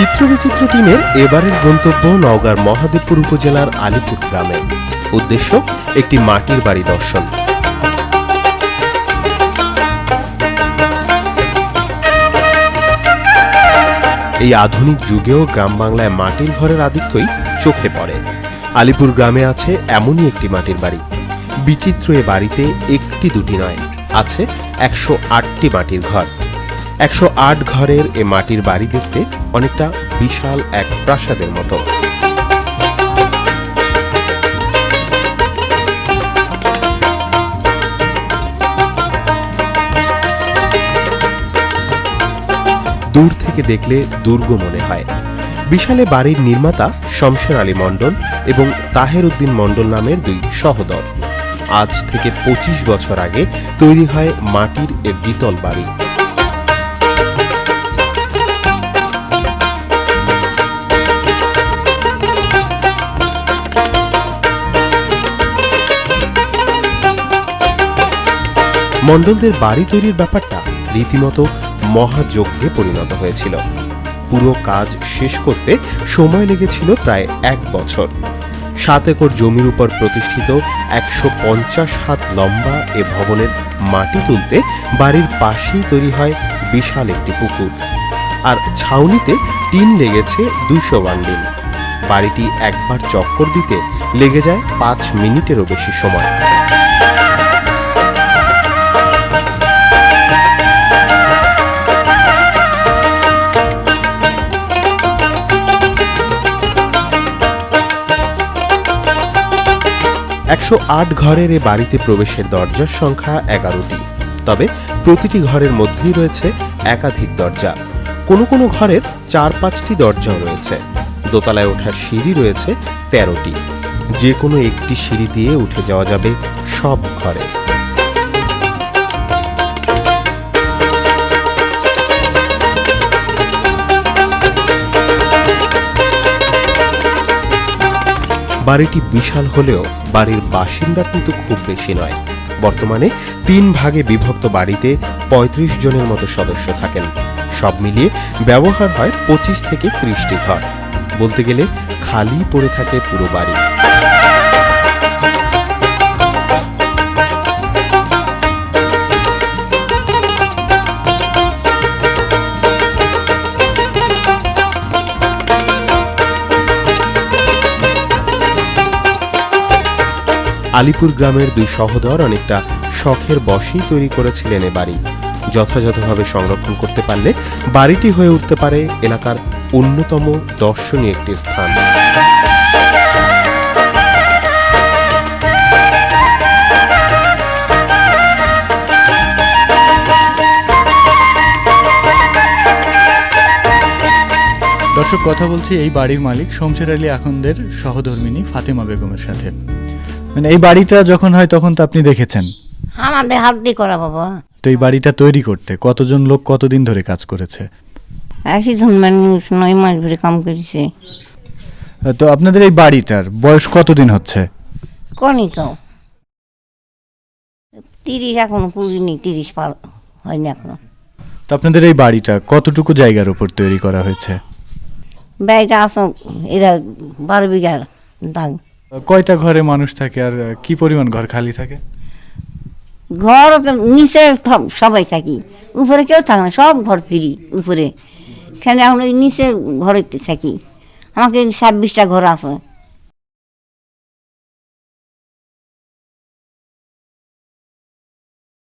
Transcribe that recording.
চিত্রবিচিত্র টিমের এবারের গন্তব্য নওগাঁর মহাদেবপুর উপজেলার আলিপুর গ্রামে। উদ্দেশ্য, একটি মাটির বাড়ি দর্শন। এই আধুনিক যুগেও গ্রাম বাংলায় মাটির ঘরের আধিক্যই চোখে পড়ে। আলিপুর গ্রামে আছে এমনই একটি মাটির বাড়ি। বিচিত্র এ বাড়িতে একটি দুটি নয়, আছে একশো আটটি মাটির ঘর। একশো আট ঘরের এ মাটির বাড়ি দেখতে অনেকটা বিশাল এক প্রাসাদের মতো। দূর থেকে দেখলে দুর্গ মনে হয়। বিশালে বাড়ির নির্মাতা শমশের আলী মণ্ডল এবং তাহের উদ্দিন মণ্ডল নামের দুই সহোদর। আজ থেকে পঁচিশ বছর আগে তৈরি হয় মাটির এ দ্বিতল বাড়ি। মণ্ডলদের বাড়ি তৈরির ব্যাপারটা রীতিমতো মহাযজ্ঞে পরিণত হয়েছিল। পুরো কাজ শেষ করতে সময় লেগেছিল প্রায় এক বছর। সাত একর জমির উপর প্রতিষ্ঠিত একশো পঞ্চাশ হাত লম্বা এ ভবনের মাটি তুলতে বাড়ির পাশেই তৈরি হয় বিশাল একটি পুকুর। আর ছাউনিতে টিন লেগেছে দুশো বান্ডিল। বাড়িটি একবার চক্কর দিতে লেগে যায় পাঁচ মিনিটেরও বেশি সময়। একশো আট ঘরের এ বাড়িতে প্রবেশের দরজার সংখ্যা এগারোটি। তবে প্রতিটি ঘরের মধ্যেই রয়েছে একাধিক দরজা। কোনো কোনো ঘরের চার পাঁচটি দরজাও রয়েছে। দোতলায় ওঠার সিঁড়ি রয়েছে তেরোটি। যে কোনো একটি সিঁড়ি দিয়ে উঠে যাওয়া যাবে সব ঘরে। বাড়িটি বিশাল হলেও বাড়ির বাসিন্দা কিন্তু খুব বেশি নয়। বর্তমানে তিন ভাগে বিভক্ত বাড়িতে ৩৫ জনের মতো সদস্য থাকেন। সব মিলিয়ে ব্যবহার হয় পঁচিশ থেকে ত্রিশটি ঘর। বলতে গেলে খালি পড়ে থাকে পুরো বাড়ি। আলিপুর গ্রামের দুই সহোদর অনেকটা শখের বশেই তৈরি করেছিলেন এ বাড়ি। যথাযথভাবে সংরক্ষণ করতে পারলে বাড়িটি হয়ে উঠতে পারে এলাকার অন্যতম দর্শনীয় একটি স্থান। দর্শক, কথা বলছি এই বাড়ির মালিক, শমশের আলী আখন্দের সহধর্মিনী ফাতেমা বেগমের সাথে। মানে এই বাড়িটা যখন হয় তখন তো আপনি দেখেছেন। আমাদের হাত দিয়ে করা বাবা। তো এই বাড়িটা তৈরি করতে কতজন লোক কতদিন ধরে কাজ করেছে? একই জন মানুষ নয় মাস ধরে কাম করেছে। তো আপনাদের এই বাড়িটার বয়স কতদিন হচ্ছে? কনি তো। তিরিশ এখনও পুরিনি তিরিশ পার হয়নি এখনও। তো আপনাদের এই বাড়িটা কতটুকু জায়গার উপর তৈরি করা হয়েছে? ব্যয়টা আসো এরা বারো বিঘার দাগ। কয়টা ঘরে মানুষ থাকে আর কি পরিমাণ ঘর খালি থাকে? ঘর নিচে সবাই থাকি। উপরে কেউ থাকে না, সব ঘর ফিরি উপরে। এখানে এখন ওই নিচে ঘরে থাকি। আমাকে ছাব্বিশটা ঘর আছে।